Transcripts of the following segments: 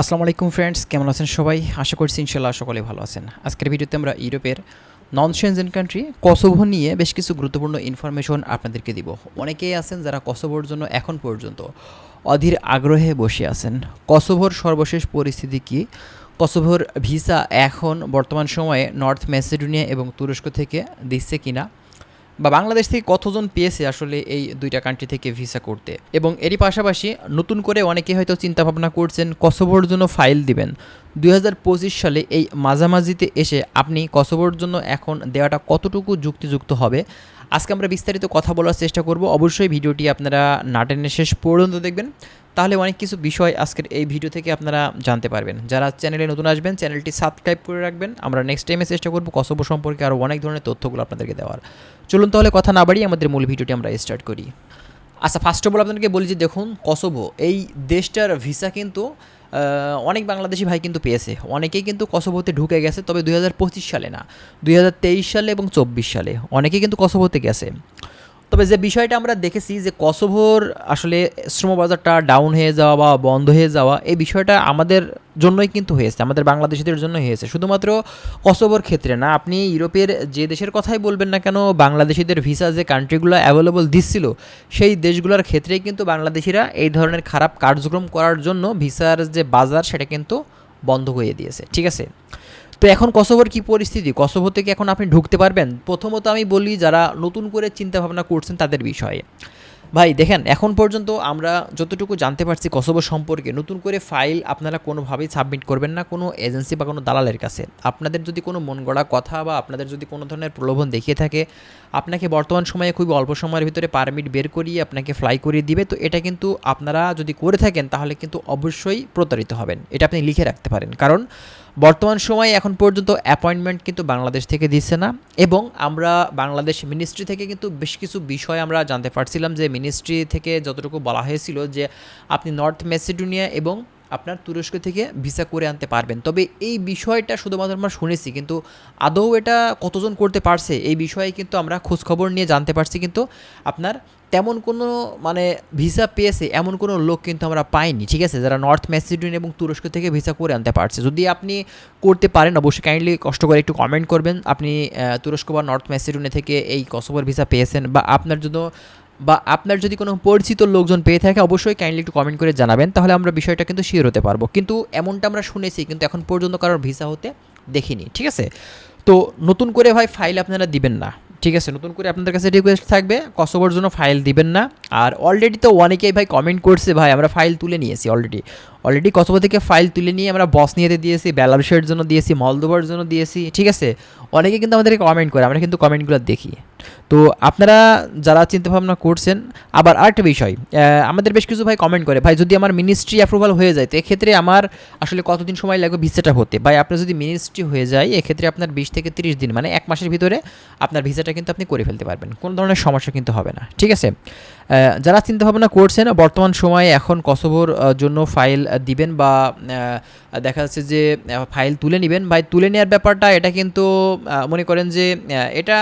আসসালামু আলাইকুম ফ্রেন্ডস কেমন আছেন সবাই? আশা করছি ইনশাল্লাহ সকলে ভালো আছেন। আজকের ভিডিওতে আমরা ইউরোপের নন সেনজেন কান্ট্রি কসোভো নিয়ে বেশ কিছু গুরুত্বপূর্ণ ইনফরমেশন আপনাদেরকে দিব। অনেকেই আছেন যারা কসোভোর জন্য এখন পর্যন্ত অধীর আগ্রহে বসে আছেন। কসোভোর সর্বশেষ পরিস্থিতি কী? কসোভোর ভিসা এখন বর্তমান সময়ে নর্থ ম্যাসেডোনিয়া এবং তুরস্ক থেকে দিচ্ছে কিনা? বা বাংলাদেশ থেকে কতজন পেয়েছে আসলে এই দুইটা কান্ট্রি থেকে ভিসা করতে? এবং এরই পাশাপাশি নতুন করে অনেকে হয়তো চিন্তা ভাবনা করছেন কসোভোর জন্য ফাইল দিবেন। দুই হাজার পঁচিশ সালে এই মাঝামাঝিতে এসে আপনি কসোভোর জন্য এখন দেওয়াটা কতটুকু যুক্তিযুক্ত হবে? আজকে আমরা বিস্তারিত কথা বলার চেষ্টা করব। অবশ্যই ভিডিওটি আপনারা নাটেনের শেষ পর্যন্ত দেখবেন। তাহলে অনেক কিছু বিষয় আজকের এই ভিডিও থেকে আপনারা জানতে পারবেন। যারা চ্যানেলে নতুন আসবেন চ্যানেলটি সাবস্ক্রাইব করে রাখবেন। আমরা নেক্সট টাইমে চেষ্টা করব কসবো সম্পর্কে আরও অনেক ধরনের তথ্যগুলো আপনাদেরকে দেওয়ার। চলুন তাহলে কথা না বাড়িয়ে আমাদের মূল ভিডিওটি আমরা স্টার্ট করি। আচ্ছা ফার্স্ট অফ অল আপনাদেরকে বলি যে দেখুন কসোভো এই দেশটার ভিসা কিন্তু অনেক বাংলাদেশি ভাই কিন্তু পেয়েছে। অনেকেই কিন্তু কসোভোতে ঢুকে গেছে, তবে দুই হাজার পঁচিশ সালে না, দুই হাজার তেইশ সালে এবং চব্বিশ সালে। অনেকেই কিন্তু কসোভোতে গেছে। তবে যে বিষয়টা আমরা দেখেছি যে কসোভোর আসলে শ্রমবাজারটা ডাউন হয়ে যাওয়া বা বন্ধ হয়ে যাওয়া, এই বিষয়টা আমাদের জন্যই কিন্তু হয়েছে, আমাদের বাংলাদেশিদের জন্য হয়েছে। শুধুমাত্র কসোভোর ক্ষেত্রে না, আপনি ইউরোপের যে দেশের কথাই বলবেন না কেন, বাংলাদেশিদের ভিসা যে কান্ট্রিগুলো অ্যাভেলেবল দিচ্ছিল, সেই দেশগুলোর ক্ষেত্রেই কিন্তু বাংলাদেশিরা এই ধরনের খারাপ কার্যক্রম করার জন্য ভিসার যে বাজার, সেটা কিন্তু বন্ধ করে দিয়েছে। ঠিক আছে? তো এখন কসোভোর কি পরিস্থিতি? কসোভো থেকে এখন আপনি ঢুকতে পারবেন? প্রথমত আমি বলি যারা নতুন করে চিন্তা ভাবনা করছেন তাদের বিষয়ে। ভাই, দেখেন, এখন পর্যন্ত আমরা যতটুকু জানতে পারছি কসোভো সম্পর্কে, নতুন করে ফাইল আপনারা কোনোভাবেই সাবমিট করবেন না কোনো এজেন্সি বা কোনো দালালের কাছে। আপনাদের যদি কোনো মন গড়া কথা বা আপনাদের যদি কোনো ধরনের প্রলোভন দেখিয়ে থাকে, আপনাকে বর্তমান সময়ে খুবই অল্প সময়ের ভিতরে পারমিট বের করিয়ে আপনাকে ফ্লাই করিয়ে দিবে। তো এটা কিন্তু আপনারা যদি করে থাকেন, তাহলে কিন্তু অবশ্যই প্রতারিত হবেন। এটা আপনি লিখে রাখতে পারেন। কারণ বর্তমান সময়ে এখন পর্যন্ত অ্যাপয়েন্টমেন্ট কিন্তু বাংলাদেশ থেকে দিচ্ছে না এবং আমরা বাংলাদেশ মিনিস্ট্রি থেকে কিন্তু বেশ কিছু বিষয় আমরা জানতে পারছিলাম যে মিনিস্ট্রি থেকে যতটুকু বলা হয়েছিল যে আপনি নর্থ মেসিডোনিয়া এবং আপনার তুরস্ক থেকে ভিসা করে আনতে পারবেন। তবে এই বিষয়টা শুধুমাত্র আমরা শুনেছি, কিন্তু আদৌ এটা কতজন করতে পারছে এই বিষয়ে কিন্তু আমরা খোঁজখবর নিয়ে জানতে পারছি, কিন্তু আপনার তেমন কোনো মানে ভিসা পেয়েছে এমন কোনো লোক কিন্তু আমরা পাইনি, ঠিক আছে? যারা নর্থ ম্যাসিডোনিয়া এবং তুরস্ক থেকে ভিসা করে আনতে পারছে। যদি আপনি করতে পারেন, অবশ্যই কাইন্ডলি কষ্ট করে একটু কমেন্ট করবেন। আপনি তুরস্ক বা নর্থ ম্যাসিডোনিয়া থেকে এই কসোভোর ভিসা পেয়েছেন বা আপনার জন্য বা আপনার যদি কোনো পরিচিত লোকজন পেয়ে থাকে, অবশ্যই কাইন্ডলি একটু কমেন্ট করে জানাবেন, তাহলে আমরা বিষয়টা কিন্তু শিওর হতে পারব। কিন্তু এমনটা আমরা শুনেছি, কিন্তু এখন পর্যন্ত কারোর ভিসা হতে দেখিনি, ঠিক আছে? তো নতুন করে ভাই ফাইল আপনারা দিবেন না, ঠিক আছে? নতুন করে আপনাদের কাছে রিকোয়েস্ট থাকবে, কসোভোর জন্য ফাইল দিবেন না। আর অলরেডি তো অনেকেই ভাই কমেন্ট করছে ভাই, আমরা ফাইল তুলে নিয়েছি অলরেডি অলরেডি কসোভো থেকে ফাইল তুলে নিয়ে আমরা বস বসনিয়াতে দিয়েছি বেলারুশের জন্য দিয়েছি মলদোবার জন্য দিয়েছি, ঠিক আছে? অনেকে কিন্তু আমাদেরকে কমেন্ট করে, আমরা কিন্তু কমেন্টগুলো দেখি। তো আপনারা যারা চিন্তাভাবনা করছেন, আবার আরেকটা বিষয় আমাদের বেশ কিছু ভাই কমেন্ট করে, ভাই, যদি আমার মিনিস্ট্রি অ্যাপ্রুভাল হয়ে যায়, তো এক্ষেত্রে আমার আসলে কতদিন সময় লাগবে ভিসাটা হতে ভাই, আপনার যদি মিনিস্ট্রি হয়ে যায়, এক্ষেত্রে আপনার বিশ থেকে তিরিশ দিন মানে এক মাসের ভিতরে আপনার ভিসাটা কিন্তু আপনি করে ফেলতে পারবেন। কোনো ধরনের সমস্যা কিন্তু হবে না, ঠিক আছে? যারা চিন্তাভাবনা করছেন, বর্তমান সময়ে এখন কসোভোর জন্য ফাইল দিবেন বা দেখা যাচ্ছে যে ফাইল তুলে নেবেন। ভাই, তুলে নেওয়ার ব্যাপারটা, এটা কিন্তু মনে করেন যে এটা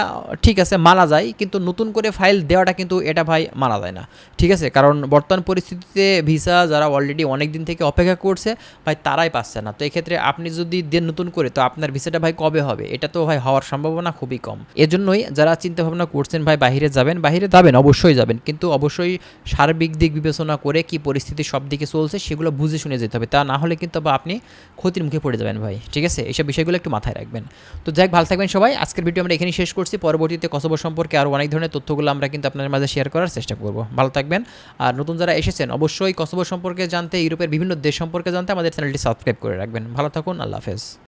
ঠিক আছে, মানা যায়, কিন্তু নতুন করে ফাইল দেওয়াটা কিন্তু এটা ভাই মানা যায় না। ঠিক আছে? কারণ বর্তমান পরিস্থিতিতে ভিসা যারা অলরেডি অনেক দিন থেকে অপেক্ষা করছে, ভাই, তারাই পাচ্ছে না। তো এক্ষেত্রে আপনি যদি দেন নতুন করে, তো আপনার ভিসাটা ভাই কবে হবে? এটা তো ভাই হওয়ার সম্ভাবনা খুবই কম। এজন্যই যারা চিন্তা ভাবনা করছেন, ভাই বাইরে যাবেন বাইরে যাবেন, অবশ্যই যাবেন। কিন্তু অবশ্যই সার্বিক দিক বিবেচনা করে কি পরিস্থিতি সব দিকে চলছে সেগুলো বুঝে শুনে যেতে হবে। তা না হলে কিন্তু আপনি ক্ষতির মুখে পড়ে যাবেন ভাই। ঠিক আছে? এইসব বিষয়গুলো একটু মাথায় রাখবেন। তো যাই ভালো থাকবেন সবাই। আজকের ভিডিও আমরা এখানেই শেষ করছি। পরবর্তীতে কসবো সম্পর্কে আরও অনেক ধরনের তথ্যগুলো আমরা কিন্তু আপনাদের মাঝে শেয়ার করার চেষ্টা করব। ভালো থাকবেন। আর নতুন যারা এসেছেন, অবশ্যই কসবো সম্পর্কে জানতে, ইউরোপের বিভিন্ন দেশ সম্পর্কে জানতে আমাদের চ্যানেলটি সাবস্ক্রাইব করে রাখবেন। ভালো থাকুন, আল্লাহ হাফেজ।